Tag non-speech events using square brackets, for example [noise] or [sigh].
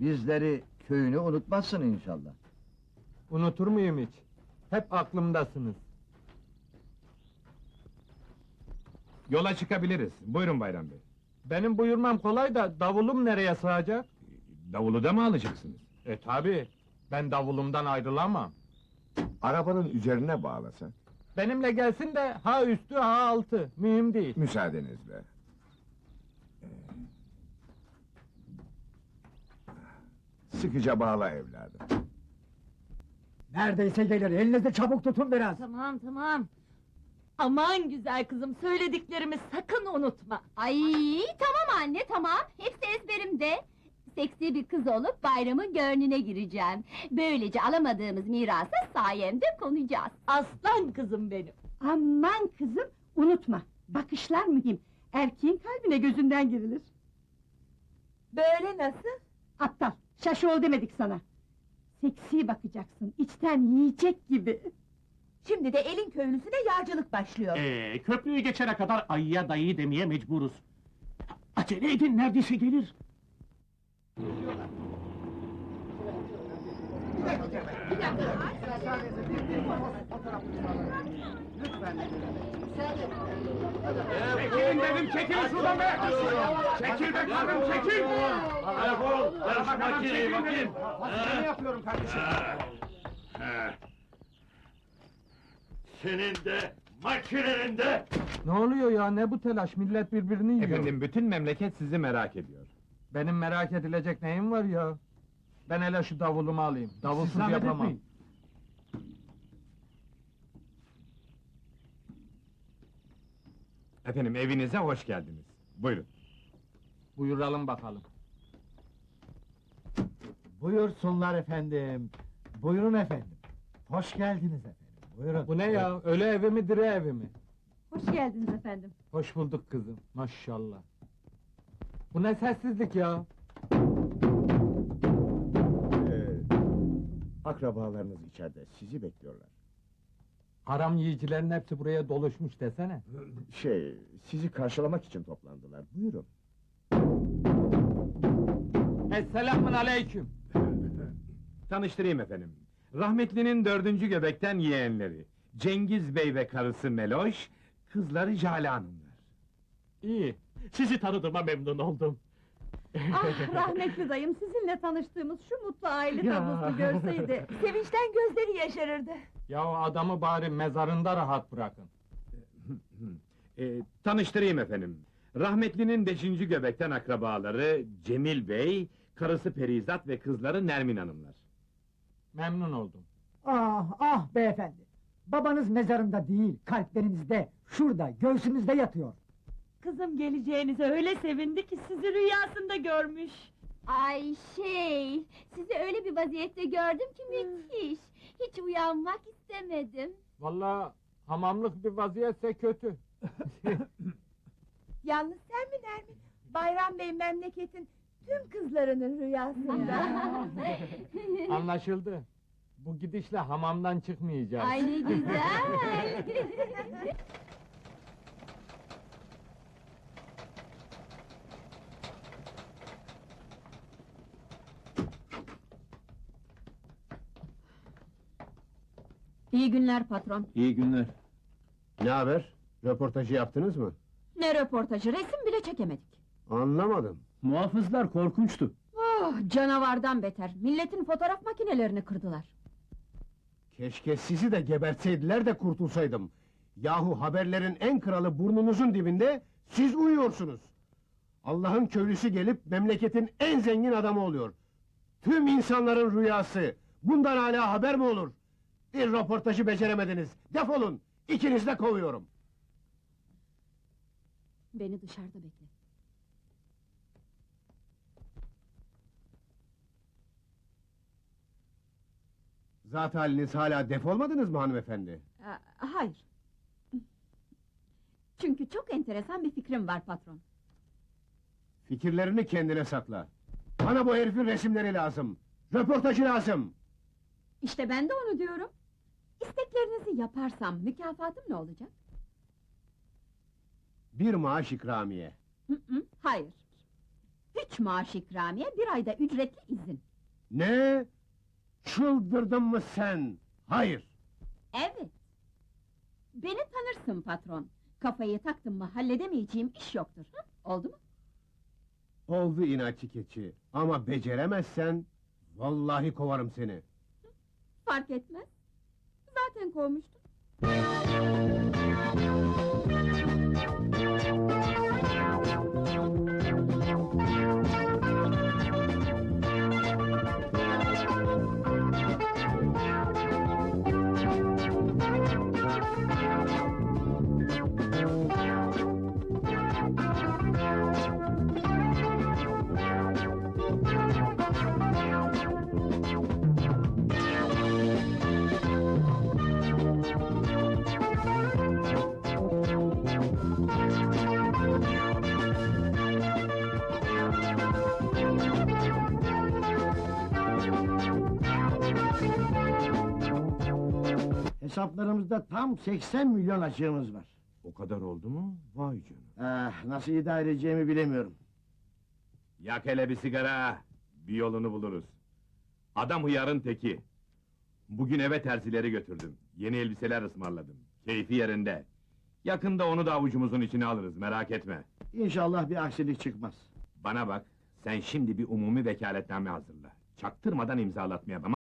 Bizleri, köyünü unutmazsın inşallah. Unutur muyum hiç? Hep aklımdasınız. Yola çıkabiliriz. Buyurun Bayram Bey. Benim buyurmam kolay da davulum nereye sığacak? Davulu da mı alacaksınız? E tabi. Ben davulumdan ayrılamam. Arabanın üzerine bağlasak, Benimle gelsin de ha üstü ha altı. Mühim değil. müsaadenizle. Sıkıca bağla evladım. Neredeyse gelir. Elinizi çabuk tutun biraz. Tamam tamam. Aman güzel kızım söylediklerimi sakın unutma. Ay tamam anne tamam. Hepsi ezberimde. Seksi bir kız olup bayramın gönlüne gireceğim. Böylece alamadığımız mirasa sayemde konacağız. Aslan kızım benim. Aman kızım unutma. Bakışlar mühim. Erkeğin kalbine gözünden girilir. Böyle nasıl? Aptal. Şaşı ol demedik sana. Seksi bakacaksın. içten yiyecek gibi. Şimdi de elin köylüsüne yağcılık başlıyor. Ee, köprüyü geçene kadar ayıya dayı demeye mecburuz. Acele edin, neredeyse gelir. Çekilin dedim, çekilin şuradan be! Çekil be kızım, çekil! Defol, ver şu makineyi bakayım. Ne yapıyorum kardeşim? Senin de, makinenin de. Ne oluyor ya ne bu telaş millet birbirini yiyor. Efendim, bütün memleket sizi merak ediyor. Benim merak edilecek neyim var ya? Ben hele şu davulumu alayım. Davulsuz zahmet yapamam. etmeyin. Efendim, evinize hoş geldiniz. Buyurun. Buyuralım bakalım. Buyursunlar efendim. Buyurun efendim. Hoş geldiniz efendim. Buyurun. Bu ne ya? Öyle evi mi dire evi mi? Hoş geldiniz efendim. Hoş bulduk kızım. Maşallah. Bu ne sessizlik ya? Akrabalarınız içeride, sizi bekliyorlar. Haram yiyicilerin hepsi buraya doluşmuş desene. Şey, sizi karşılamak için toplandılar. Buyurun. Esselamun aleyküm. [laughs] Tanıştırayım efendim. Rahmetlinin dördüncü göbekten yeğenleri. Cengiz Bey ve karısı Meloş, kızları Jale Hanımlar. İyi. Sizi tanıdığıma memnun oldum. Ah [laughs] rahmetli dayım sizinle tanıştığımız şu mutlu aile Ya. tablosunu görseydi. [laughs] Sevinçten gözleri yaşarırdı. Ya adamı bari mezarında rahat bırakın. Ee, tanıştırayım efendim. Rahmetlinin beşinci göbekten akrabaları Cemil Bey, karısı Perizat ve kızları Nermin Hanımlar. Memnun oldum. Ah ah beyefendi. Babanız mezarında değil, kalplerinizde, şurada, göğsünüzde yatıyor. Kızım geleceğinize öyle sevindi ki sizi rüyasında görmüş. Ay şey, sizi öyle bir vaziyette gördüm ki müthiş. Hiç uyanmak istemedim. Vallahi hamamlık bir vaziyetse kötü. [laughs] Yalnız sen mi Nermin? Bayram Bey memleketin tüm kızlarının rüyasında. [laughs] [laughs] Anlaşıldı. Bu gidişle hamamdan çıkmayacağız. Ay ne güzel. İyi günler patron. İyi günler. Ne haber? Röportajı yaptınız mı? Ne röportajı, resim bile çekemedik. Anlamadım. Muhafızlar korkunçtu. Oh, canavardan beter. Milletin fotoğraf makinelerini kırdılar. Keşke sizi de gebertseydiler de kurtulsaydım. Yahu haberlerin en kralı burnunuzun dibinde, siz uyuyorsunuz. Allah'ın köylüsü gelip memleketin en zengin adamı oluyor. Tüm insanların rüyası. Bundan hala haber mi olur? Bir röportajı beceremediniz. Defolun. İkiniz de kovuyorum. Beni dışarıda bekle. Zat haliniz hala defolmadınız mı hanımefendi? Aa, hayır. Çünkü çok enteresan bir fikrim var patron. Fikirlerini kendine sakla. Bana bu herifin resimleri lazım. Röportajı lazım. İşte ben de onu diyorum. İsteklerinizi yaparsam mükafatım ne olacak? Bir maaş ikramiye. Hı hı, hayır. Hiç maaş ikramiye, bir ayda ücretli izin. Ne? Çıldırdın mı sen? Hayır. Evet. Beni tanırsın patron. Kafayı taktım mı halledemeyeceğim iş yoktur. Hı? Oldu mu? Oldu inatçı keçi. Ama beceremezsen... ...vallahi kovarım seni. Fark etmez. Zaten kovmuştum. Hesaplarımızda tam 80 milyon açığımız var. O kadar oldu mu? Vay canına. Ah, nasıl idare edeceğimi bilemiyorum. Yak hele bir sigara, bir yolunu buluruz. Adam hıyarın teki. Bugün eve terzileri götürdüm. Yeni elbiseler ısmarladım. Keyfi yerinde. Yakında onu da avucumuzun içine alırız, merak etme. İnşallah bir aksilik çıkmaz. Bana bak, sen şimdi bir umumi vekaletname hazırla. Çaktırmadan imzalatmaya, tamam